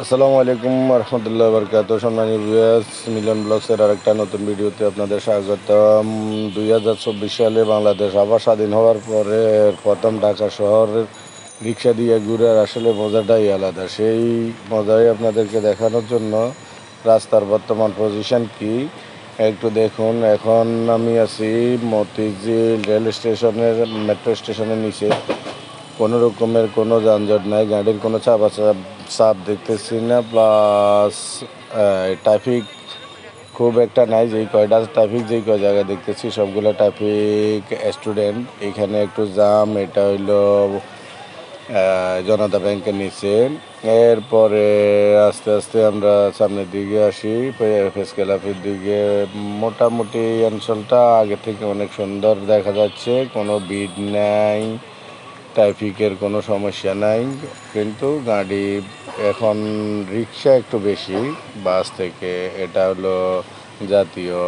আসসালামু আলাইকুম রহমতুল্লাহ বরকাত সম্মানী ভিউয়ার্স, মিলন ব্লগসের আরেকটা নতুন ভিডিওতে আপনাদের স্বাগতম। দুই হাজার চব্বিশ সালে বাংলাদেশ আবার স্বাধীন হওয়ার পরে প্রথম ঢাকা শহরের রিক্সা দিয়ে ঘুরার আসলে মজাটাই আলাদা। সেই মজাই আপনাদেরকে দেখানোর জন্য রাস্তার বর্তমান পজিশন কি? একটু দেখুন, এখন আমি আছি মতিঝিল রেল স্টেশনের, মেট্রো স্টেশনের নিচে। কোনো রকমের কোনো যানজট নাই, গাড়ির কোনো চাপ চাপ চাপ দেখতেছি না প্লাস ট্রাফিক খুব একটা নাই, যেই কয়টা ট্রাফিক যেই কয় জায়গায় দেখতেছি, সবগুলো ট্রাফিক স্টুডেন্ট এখানে একটু জাম এটা হইল জনতা ব্যাংকের নিচে। এরপরে আস্তে আস্তে আমরা সামনের দিকে আসি ফেস ক্লাবের দিকে। মোটামুটি অঞ্চলটা আগে থেকে অনেক সুন্দর দেখা যাচ্ছে, কোনো ভিড় নাই। ট্রাফিকের কোনো সমস্যা নাই, কিন্তু গাড়ি এখন রিক্সা একটু বেশি, বাস থেকে। এটা হলো জাতীয়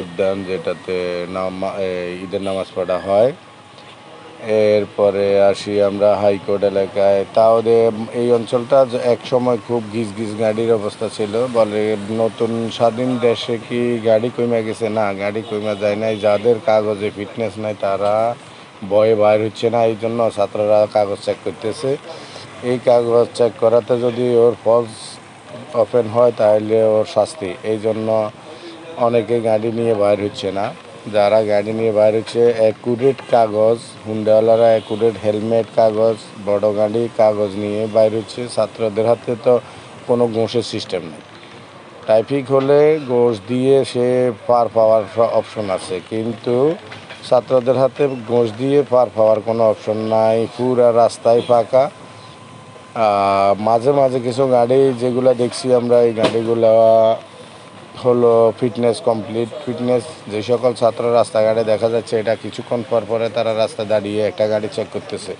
উদ্যান যেটাতে নামা ঈদের নামাজ পড়া হয়। এরপরে আসি আমরা হাইকোর্ট এলাকায়। তাও এই অঞ্চলটা এক সময় খুব গিজ গিজ গাড়ির অবস্থা ছিল। বলে নতুন স্বাধীন দেশে কি গাড়ি কমে গেছে? না, গাড়ি কমে যায় নাই। যাদের কাগজে ফিটনেস নাই তারা ভয়ে বাইর হচ্ছে না, এই জন্য ছাত্ররা কাগজ চেক করতেছে। এই কাগজ চেক করাতে যদি ওর ফলস ওপেন হয়, তাহলে ওর শাস্তি। এই জন্য অনেকে গাড়ি নিয়ে বাইর হচ্ছে না। যারা গাড়ি নিয়ে বাইর হচ্ছে অ্যাকুরেট কাগজ, হুন্ডাওয়ালারা অ্যাকুরেট হেলমেট কাগজ, বড় গাড়ি কাগজ নিয়ে বাইর হচ্ছে। ছাত্রদের হাতে তো কোনো ঘোষের সিস্টেম নেই। ট্রাফিক হলে ঘোষ দিয়ে সে পার পাওয়ার অপশন আছে। কিন্তু ছাত্রদের হাতে ঘোষ দিয়ে পার পাওয়ার কোনো অপশন নাই, পুরা রাস্তায় ফাঁকা। মাঝে মাঝে কিছু গাড়ি, যেগুলো দেখছি আমরা, এই গাড়িগুলো হলো ফিটনেস কমপ্লিট ফিটনেস যে সকল ছাত্র রাস্তাঘাটে দেখা যাচ্ছে, এটা কিছুক্ষণ পর পরে তারা রাস্তায় দাঁড়িয়ে একটা গাড়ি চেক করতেছে।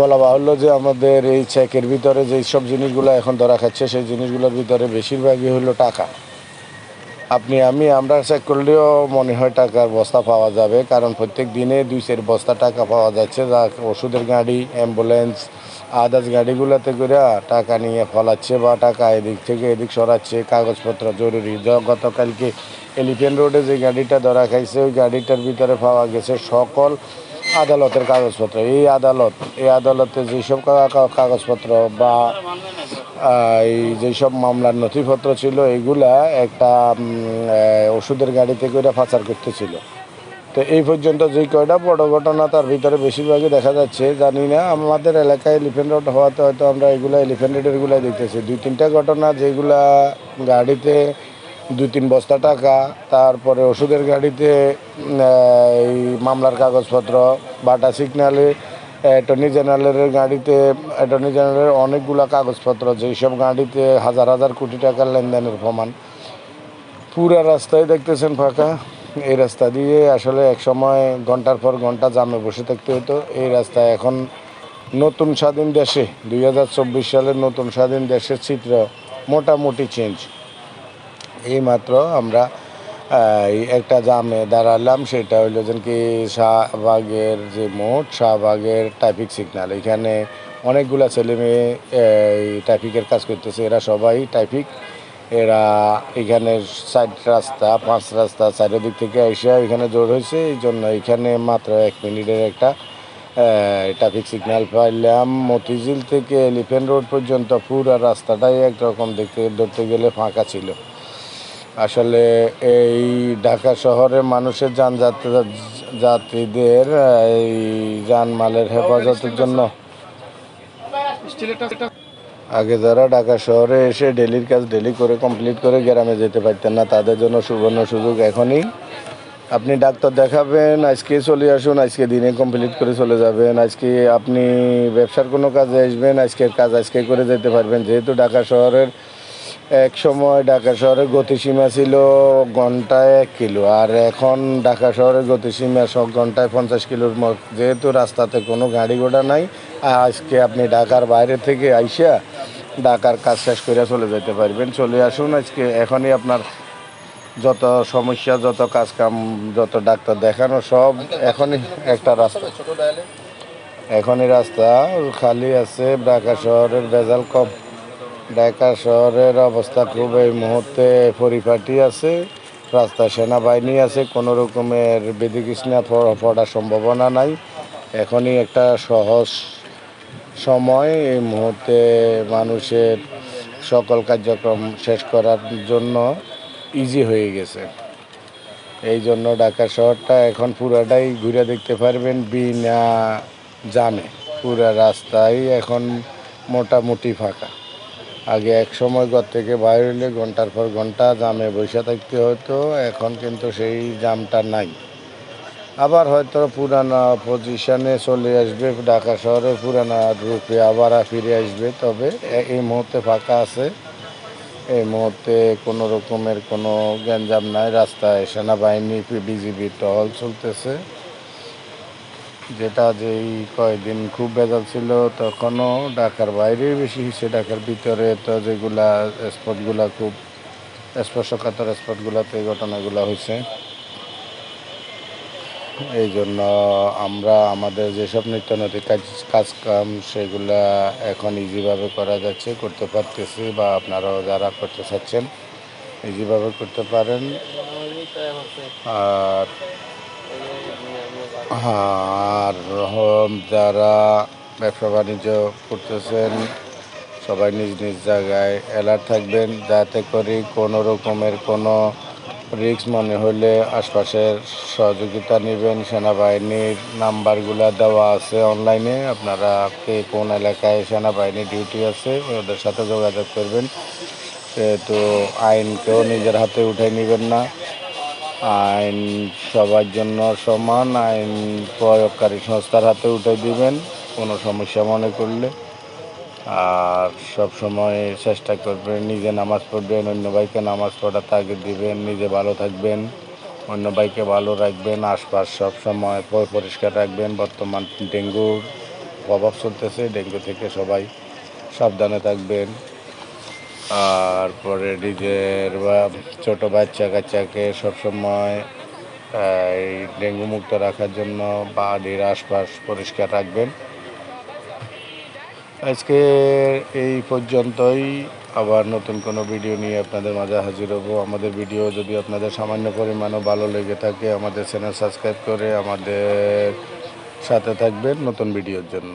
বলা বাহুল্য যে আমাদের এই চেকের ভিতরে যেই সব জিনিসগুলো এখন ধরা খাচ্ছে, সেই জিনিসগুলোর ভিতরে বেশিরভাগই হলো টাকা। আপনি, আমি, আমরা চেক করলেও মনে হয় টাকার বস্তা পাওয়া যাবে, কারণ প্রত্যেক দিনে দুই চার বস্তা টাকা পাওয়া যাচ্ছে, যা ওষুধের গাড়ি অ্যাম্বুলেন্স আদার্স গাড়িগুলোতে করে টাকা নিয়ে ফলাচ্ছে বা টাকা এদিক থেকে এদিক সরাচ্ছে, কাগজপত্র জরুরি। গতকালকে এলিফেন্ট রোডে যে গাড়িটা ধরা খাইছে, ওই গাড়িটার ভিতরে পাওয়া গেছে সকল আদালতের কাগজপত্র, এই আদালত, এই আদালতে যেসব কাগজপত্র বা এই যেসব মামলার নথিপত্র ছিল, এগুলা একটা ওষুধের গাড়িতে করে পাচার করতেছিল। তো এই পর্যন্ত যে কয়টা বড় ঘটনা, তার ভিতরে বেশিরভাগই দেখা যাচ্ছে, জানি না। আমাদের এলাকায় এলিফেন্ট রোড হওয়াতে হয়তো আমরা এগুলো এলিফেন্ট রোডেরগুলাই দেখতেছি। দুই তিনটা ঘটনা যেগুলা গাড়িতে দুই তিন বস্তা টাকা, তারপরে ওষুধের গাড়িতে এই মামলার কাগজপত্র, বাটা সিগনালে অ্যাটর্নি জেনারেলের গাড়িতে, অ্যাটর্নি জেনারেলের অনেকগুলা কাগজপত্র যেসব গাড়িতে হাজার হাজার কোটি টাকার লেনদেনের প্রমাণ। পুরা রাস্তায় দেখতেছেন ফাঁকা। এই রাস্তা দিয়ে আসলে এক সময় ঘণ্টার পর ঘণ্টা জামে বসে থাকতে হতো। এই রাস্তা এখন নতুন স্বাধীন দেশে, দুই হাজার চব্বিশ সালের নতুন স্বাধীন দেশের চিত্র মোটামুটি চেঞ্জ এইমাত্র আমরা একটা জামে দাঁড়ালাম, সেটা হইল যেন কি শাহবাগের যে মোট, শাহবাগের ট্রাফিক সিগনাল এখানে অনেকগুলা ছেলে মেয়ে এই ট্রাফিকের কাজ করতেছে। এরা সবাই ট্রাফিক এরা এখানে সাইড রাস্তা, পাঁচ রাস্তা চারিদিক থেকে এসে এখানে জোর হয়েছে। এই জন্য এখানে মাত্র এক মিনিটের একটা ট্রাফিক সিগন্যাল পাইলাম। মতিঝিল থেকে এলিফেন্ট রোড পর্যন্ত পুরো রাস্তাটাই একরকম দেখতে, ধরতে গেলে ফাঁকা ছিল। আসলে এই ঢাকা শহরে মানুষের যান যাত্রীদের এই যানমালের হেফাজতের জন্য আগে যারা ঢাকা শহরে এসে ডেলির কাজ ডেলি করে কমপ্লিট করে গ্রামে যেতে পারতেন না, তাদের জন্য সুবর্ণ সুযোগ এখনই। আপনি ডাক্তার দেখাবেন, আজকে চলে আসুন, আজকে দিনে কমপ্লিট করে চলে যাবেন। আজকে আপনি ব্যবসার কোনো কাজে আসবেন, আজকের কাজ আজকে করে যেতে পারবেন। যেহেতু ঢাকা শহরের এক সময় ঢাকা শহরের গতিসীমা ছিল ঘন্টায় এক কিলো, আর এখন ঢাকা শহরের গতিসীমা সব ঘন্টায় পঞ্চাশ কিলোর মত। যেহেতু রাস্তাতে কোনো গাড়ি ঘোড়া নাই, আজকে আপনি ঢাকার বাইরে থেকে আইসা ঢাকার কাজ শেষ করে চলে যেতে পারবেন। চলে আসুন, আজকে এখনই আপনার যত সমস্যা, যত কাজ কাম যত ডাক্তার দেখানো, সব এখনই একটা রাস্তা। এখনই রাস্তা খালি আছে ঢাকা শহরের ভেজাল কম। ঢাকা শহরের অবস্থা খুব এই মুহূর্তে পরিপাটি আছে রাস্তা সেনাবাহিনী আছে, কোনো রকমের বেদিকৃষ্ণা পড়ার সম্ভাবনা নাই। এখনই একটা সহজ সময় এই মুহূর্তে মানুষের সকল কার্যক্রম শেষ করার জন্য ইজি হয়ে গেছে। এই জন্য ঢাকা শহরটা এখন পুরাটাই ঘুরে দেখতে পারবেন বিনা জামে। পুরা রাস্তাই এখন মোটামুটি ফাঁকা। আগে এক সময় ঘর থেকে বাইরে হলে ঘণ্টার পর ঘণ্টা জামে বসে থাকতে হতো এখন কিন্তু সেই জামটা নাই। আবার হয়তো পুরানা পজিশনে চলে আসবে, ঢাকা শহরে পুরানা রূপে আবার ফিরে আসবে, তবে এই মুহূর্তে ফাঁকা আছে। এই মুহূর্তে কোনো রকমের কোনো গ্যাঞ্জাম নাই, রাস্তায় সেনাবাহিনী, বিজিবি টহল চলতেছে। যেটা যেই কয়দিন খুব ভেজাল ছিল, তখনও ঢাকার বাইরে বেশি হয়েছে। ঢাকার ভিতরে তো যেগুলা স্পটগুলা খুব স্পর্শকাতর স্পটগুলোতে এই ঘটনাগুলো হয়েছে। এই জন্য আমরা আমাদের যেসব নিত্য নৈতিক কাজ, কাজকাম সেগুলা এখন ইজিভাবে করা যাচ্ছে, করতে পারতেছি বা আপনারাও যারা করতে চাচ্ছেন ইজিভাবে করতে পারেন। আর আর হম যারা ব্যবসা বাণিজ্য করতেছেন, সবাই নিজ নিজ জায়গায় অ্যালার্ট থাকবেন যাতে করে কোনো রকমের কোনো রিস্ক মনে হলে আশপাশের সহযোগিতা নেবেন, সেনাবাহিনীর নাম্বারগুলো দেওয়া আছে অনলাইনে আপনারা কে কোন এলাকায় সেনাবাহিনী ডিউটি আছে, ওদের সাথে যোগাযোগ করবেন। সেহেতু আইনকেও নিজের হাতে উঠে নেবেন না। আইন সবার জন্য সমান, আইন প্রয়োগকারী সংস্থার হাতে উঠে দিবেন, কোনো সমস্যা মনে করলে। আর সব সময় চেষ্টা করবেন, নিজে নামাজ পড়বেন, অন্য ভাইকে নামাজ পড়াতে আগে দিবেন, নিজে ভালো থাকবেন, অন্য ভাইকে ভালো রাখবেন, আশপাশ সব সময় পরিষ্কার রাখবেন। বর্তমান ডেঙ্গুর প্রভাব চলতেছে, ডেঙ্গু থেকে সবাই সাবধানে থাকবেন। আর পরে নিজের বা ছোটো বাচ্চা কাচ্চাকে সবসময় এই ডেঙ্গু মুক্ত রাখার জন্য বাড়ির আশপাশ পরিষ্কার রাখবেন। আজকে এই পর্যন্তই। আবার নতুন কোনো ভিডিও নিয়ে আপনাদের মাঝে হাজির হব। আমাদের ভিডিও যদি আপনাদের সামান্য পরিমাণও ভালো লেগে থাকে, আমাদের চ্যানেল সাবস্ক্রাইব করে আমাদের সাথে থাকবেন নতুন ভিডিওর জন্য।